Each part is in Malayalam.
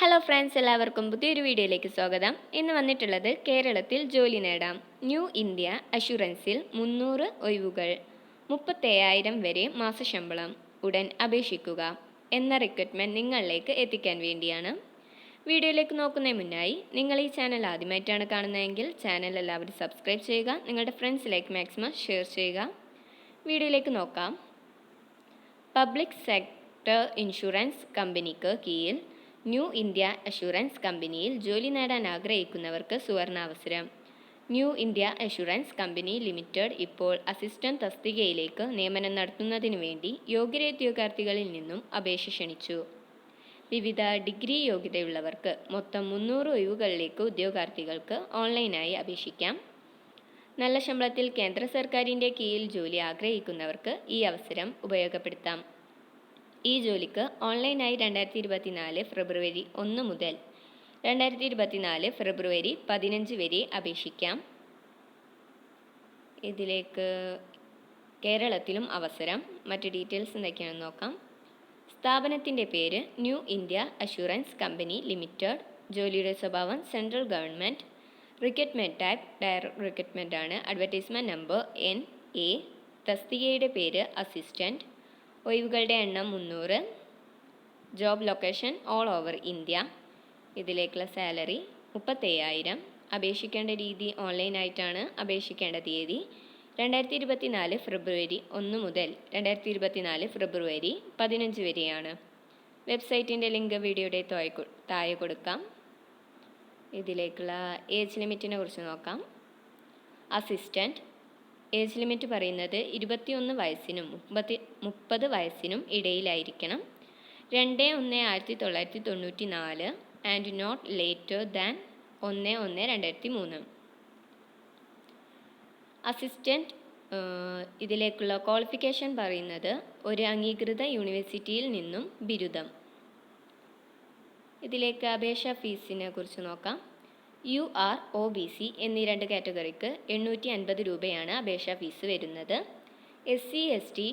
ഹലോ ഫ്രണ്ട്സ് എല്ലാവർക്കും പുതിയൊരു വീഡിയോയിലേക്ക് സ്വാഗതം. ഇന്ന് വന്നിട്ടുള്ളത് കേരളത്തിൽ ജോലി നേടാം. ന്യൂ ഇന്ത്യ അഷുറൻസിൽ മുന്നൂറ് ഒഴിവുകൾ മുപ്പത്തേഴായിരം വരെ മാസശമ്പളം ഉടൻ അപേക്ഷിക്കുക എന്ന റിക്രൂട്ട്മെന്റ് നിങ്ങളിലേക്ക് എത്തിക്കാൻ വേണ്ടിയാണ്. വീഡിയോയിലേക്ക് നോക്കുന്നതിന് മുന്നായി നിങ്ങൾ ഈ ചാനൽ ആദ്യമായിട്ടാണ് കാണുന്നതെങ്കിൽ ചാനൽ എല്ലാവരും സബ്സ്ക്രൈബ് ചെയ്യുക നിങ്ങളുടെ ഫ്രണ്ട്സിലേക്ക് മാക്സിമം ഷെയർ ചെയ്യുക. വീഡിയോയിലേക്ക് നോക്കാം. പബ്ലിക് സെക്ടർ ഇൻഷുറൻസ് കമ്പനിക്ക് കീഴിൽ ന്യൂ ഇന്ത്യ അഷുറൻസ് കമ്പനിയിൽ ജോലി നേടാൻ ആഗ്രഹിക്കുന്നവർക്ക് സുവർണാവസരം. New India assurance company limited ഇപ്പോൾ അസിസ്റ്റന്റ് തസ്തികയിലേക്ക് നിയമനം നടത്തുന്നതിന് വേണ്ടി യോഗ്യരായ ഉദ്യോഗാർത്ഥികളിൽ നിന്നും അപേക്ഷ ക്ഷണിച്ചു. വിവിധ ഡിഗ്രി യോഗ്യതയുള്ളവർക്ക് മൊത്തം മുന്നൂറ് ഒഴിവുകളിലേക്ക് ഉദ്യോഗാർത്ഥികൾക്ക് ഓൺലൈനായി അപേക്ഷിക്കാം. നല്ല ശമ്പളത്തിൽ കേന്ദ്ര സർക്കാരിന്റെ കീഴിൽ ജോലി ആഗ്രഹിക്കുന്നവർക്ക് ഈ അവസരം ഉപയോഗപ്പെടുത്താം. ഈ ജോലിക്ക് ഓൺലൈനായി രണ്ടായിരത്തി ഇരുപത്തിനാല് ഫെബ്രുവരി ഒന്ന് മുതൽ രണ്ടായിരത്തി ഇരുപത്തിനാല് ഫെബ്രുവരി പതിനഞ്ച് വരെ അപേക്ഷിക്കാം. ഇതിലേക്ക് കേരളത്തിലും അവസരം. മറ്റ് ഡീറ്റെയിൽസ് എന്തൊക്കെയാണെന്ന് നോക്കാം. സ്ഥാപനത്തിന്റെ പേര് new India assurance company limited. ജോലിയുടെ സ്വഭാവം central government. Recruitment type direct recruitment ആണ്. Advertisement number N A. തസ്തികയുടെ പേര് അസിസ്റ്റന്റ് ഒഴിവുകളുടെ എണ്ണം മുന്നൂറ്. Job location all over India. ഇതിലേക്കുള്ള സാലറി മുപ്പത്തയ്യായിരം. അപേക്ഷിക്കേണ്ട രീതി ഓൺലൈനായിട്ടാണ് അപേക്ഷിക്കേണ്ട തീയതി. രണ്ടായിരത്തി ഇരുപത്തിനാല് ഫെബ്രുവരി ഒന്ന് മുതൽ രണ്ടായിരത്തി ഇരുപത്തിനാല് ഫെബ്രുവരി പതിനഞ്ച് വരെയാണ്. വെബ്സൈറ്റിന്റെ ലിങ്ക് വീഡിയോയുടെ താഴെ കൊടുക്കാം. ഇതിലേക്കുള്ള ഏജ് ലിമിറ്റിനെ കുറിച്ച് നോക്കാം. അസിസ്റ്റന്റ് ഏജ് ലിമിറ്റ് പറയുന്നത് ഇരുപത്തിയൊന്ന് വയസ്സിനും മുപ്പത്തി മുപ്പത് വയസ്സിനും ഇടയിലായിരിക്കണം. രണ്ട് ഒന്ന് ആയിരത്തി തൊള്ളായിരത്തി തൊണ്ണൂറ്റി നാല് ആൻഡ് നോട്ട് ലേറ്റർ ദാൻ ഒന്ന് ഒന്ന് രണ്ടായിരത്തി മൂന്ന് അസിസ്റ്റന്റ് ഇതിലേക്കുള്ള ക്വാളിഫിക്കേഷൻ പറയുന്നത് ഒരു അംഗീകൃത യൂണിവേഴ്സിറ്റിയിൽ നിന്നും ബിരുദം. ഇതിലേക്ക് അപേക്ഷാ ഫീസിനെ കുറിച്ച് നോക്കാം. U R O B C എന്നീ രണ്ട് കാറ്റഗറിക്ക് എണ്ണൂറ്റി അൻപത് രൂപയാണ് അപേക്ഷാ ഫീസ് വരുന്നത്. എസ് സി എസ് ടി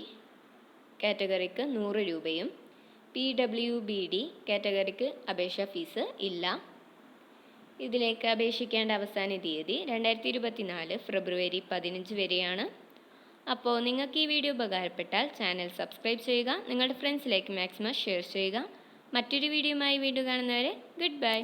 കാറ്റഗറിക്ക് നൂറ് രൂപയും പി ഡബ്ല്യു ബി ഡി കാറ്റഗറിക്ക് അപേക്ഷാ ഫീസ് ഇല്ല. ഇതിലേക്ക് അപേക്ഷിക്കേണ്ട അവസാന തീയതി രണ്ടായിരത്തി ഇരുപത്തിനാല് ഫെബ്രുവരി പതിനഞ്ച് വരെയാണ്. അപ്പോൾ നിങ്ങൾക്ക് ഈ വീഡിയോ ഉപകാരപ്പെട്ടാൽ ചാനൽ സബ്സ്ക്രൈബ് ചെയ്യുക നിങ്ങളുടെ ഫ്രണ്ട്സിലേക്ക് മാക്സിമം ഷെയർ ചെയ്യുക. മറ്റൊരു വീഡിയോയുമായി വീണ്ടും കാണുന്നവരെ ഗുഡ് ബൈ.